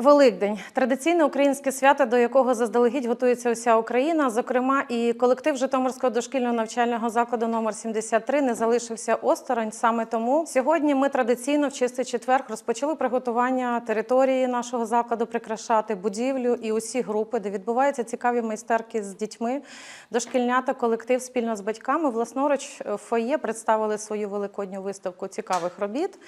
Великдень традиційне українське свято, до якого заздалегідь готується уся Україна. Зокрема, і колектив Житомирського дошкільного навчального закладу номер 73 не залишився осторонь. Саме тому сьогодні ми традиційно в чистий четвер розпочали приготування території нашого закладу, прикрашати будівлю і усі групи, де відбуваються цікаві майстерки з дітьми. Дошкільнята, колектив спільно з батьками власноруч в фоє представили свою великодню виставку цікавих робіт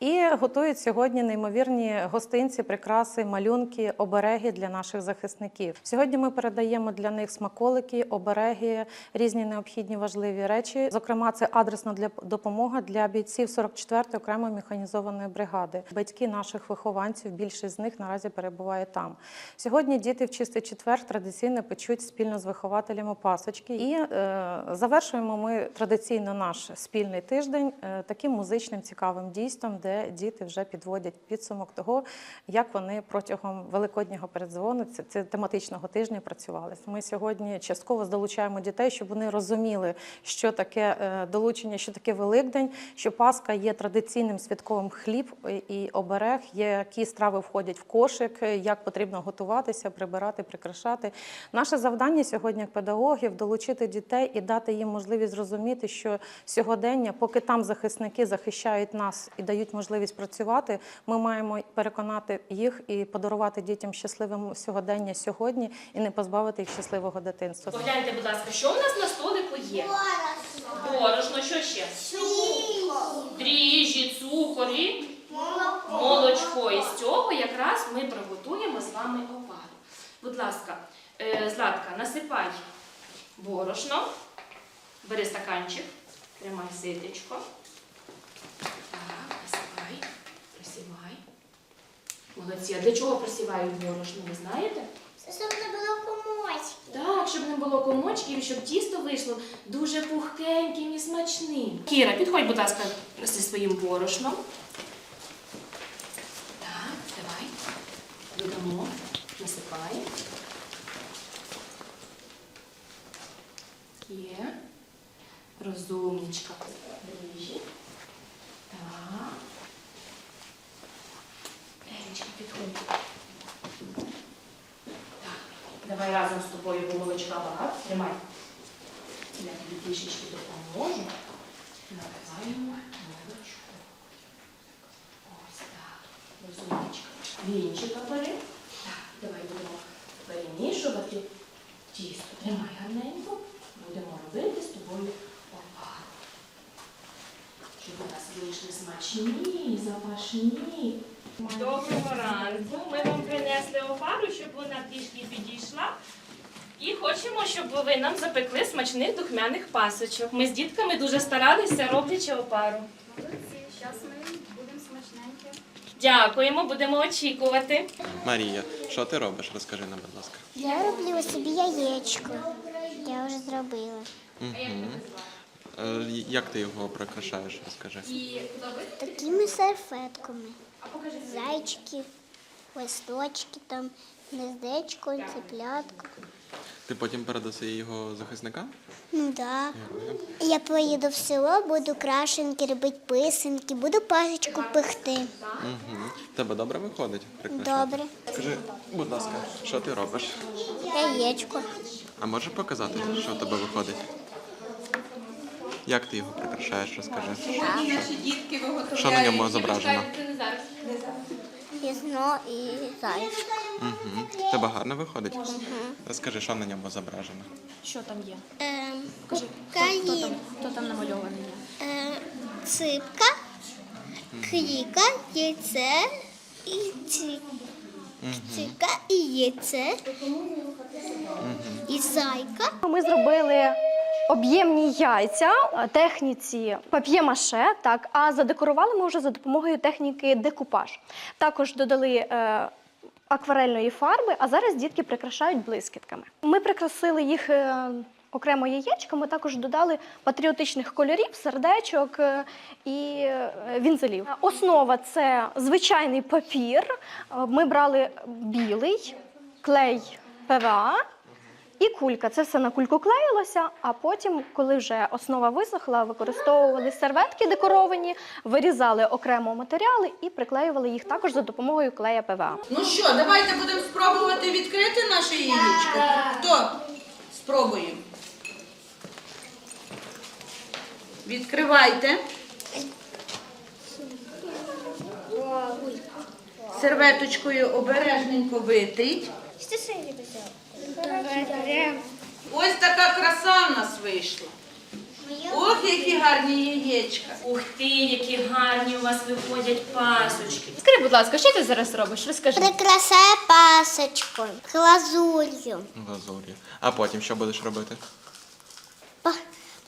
і готують сьогодні неймовірні гостинці, прикраси, малюнки, обереги для наших захисників. Сьогодні ми передаємо для них смаколики, обереги, різні необхідні важливі речі. Зокрема, це адресна для допомога для бійців 44-ї окремої механізованої бригади. Батьки наших вихованців, більшість з них наразі перебуває там. Сьогодні діти в чистий четвер традиційно печуть спільно з вихователями пасочки. І е, завершуємо ми традиційно наш спільний тиждень е, таким музичним цікавим дійством, де діти вже підводять підсумок того, як вони протягом великоднього передзвону це, тематичного тижня працювали. Ми сьогодні частково долучаємо дітей, щоб вони розуміли, що таке е, долучення, що таке Великдень, що Пасха є традиційним святковим хліб і оберег, які страви входять в кошик, як потрібно готуватися, прибирати, прикрашати. Наше завдання сьогодні, як педагогів, долучити дітей і дати їм можливість зрозуміти, що сьогодення, поки там захисники захищають нас і дають можливість працювати, ми маємо переконати їх і подарувати дітям щасливим сьогодення сьогодні і не позбавити їх щасливого дитинства. Погляньте, будь ласка, що у нас на столику є? Борошно, що ще? Дріжджі, цукор і молочко. І з цього якраз ми приготуємо з вами опару. Будь ласка, е, Златка, насипай борошно. Бери стаканчик, тримай ситечко. Так, насипай, присівай. Молодці. А для чого присівають борошно, ви знаєте? Щоб не було комочки. Так, щоб не було комочків, щоб тісто вийшло дуже пухкеньким і смачним. Кіра, підходь, будь ласка, зі своїм борошном. Так, давай. Додамо, насипай. Є. Розумничка. Дріжджі. Енечка, підходь. Так, давай разом з тобою бо молочка багато. Тримай. Я тобі трішечки допоможу. Наливаємо молочко. Ось так. Розумничка. Вінчика бери. Так, давай будемо перемішувати тісто. Тримай гарненько. Будемо робити з тобою опару. Щоб у нас вийшли смачні, запашні. Доброго ранку. Ми вам принесли опару, щоб вона трішки підійшла. І хочемо, щоб ви нам запекли смачних духмяних пасочок. Ми з дітками дуже старалися, роблячи опару. Молодці, зараз ми будемо смачненькі. Дякуємо, будемо очікувати. Марія, що ти робиш? Розкажи нам, будь ласка. Я роблю собі яєчко. Я вже зробила. Е, Як ти його прикрашаєш? Розкажи. Такими серфетками. Зайчики, листочки, там, гнездечко, цеплятко. Ти потім передаси його захисникам? Ну так. Да. Я поїду в село, буду крашенки робити писанки, буду пасочку пекти. Угу. Тебе добре виходить? Прикрашати? Добре. Скажи, будь ласка, що ти робиш? Яєчко. А можеш показати, що в тебе виходить? Як ти його прикрашаєш? Розкажи. Що, що на ньому зображено? Різно і зайчик. Угу. Тебе гарно виходить? Розкажи, що на ньому зображено? Що там є? Ем, Хто Каїн. там, хто там намальований є? Е, ципка, кріка, яйце і ці- ципка і яйце. І зайка. Ми зробили об'ємні яйця е, техніці пап'є-маше, так, а задекорували ми вже за допомогою техніки декупаж. Також додали е, акварельної фарби, а зараз дітки прикрашають блискітками. Ми прикрасили їх. е, Окремо яєчками також додали патріотичних кольорів, сердечок е, і е, вінзелів. Основа це звичайний папір. Ми брали білий, клей ПВА, і кулька. Це все на кульку клеїлося, а потім, коли вже основа висохла, використовували серветки декоровані, вирізали окремо матеріали і приклеювали їх також за допомогою клея ПВА. Ну що, давайте будемо спробувати відкрити наше яєчко. Хто? Спробуємо. Відкривайте. Серветочкою обережненько витріть. Ось така краса в нас вийшла. Ох, які гарні яєчка. Ух ти, які гарні у вас виходять пасочки. Скажи, будь ласка, що ти зараз робиш? Розкажи. Прикрашаю пасочку, глазур'ю. Глазур'ю. А потім що будеш робити?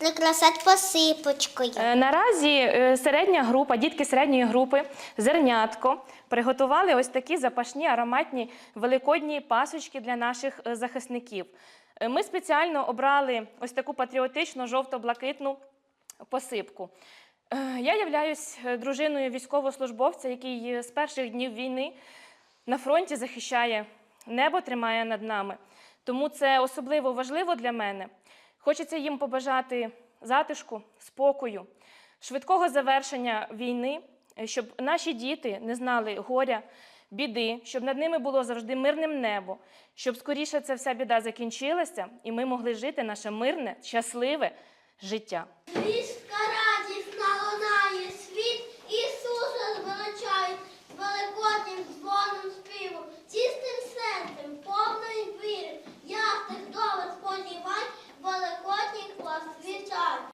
Прикрашати посипочкою. Е, Наразі е, середня група, дітки середньої групи, зернятко, приготували ось такі запашні ароматні великодні пасочки для наших е, захисників. Ми спеціально обрали ось таку патріотичну жовто-блакитну посипку. Я являюсь дружиною військовослужбовця, який з перших днів війни на фронті захищає небо, тримає над нами. Тому це особливо важливо для мене. Хочеться їм побажати затишку, спокою, швидкого завершення війни, щоб наші діти не знали горя, біди, щоб над ними було завжди мирним небо, щоб скоріше ця вся біда закінчилася, і ми могли жити наше мирне, щасливе життя.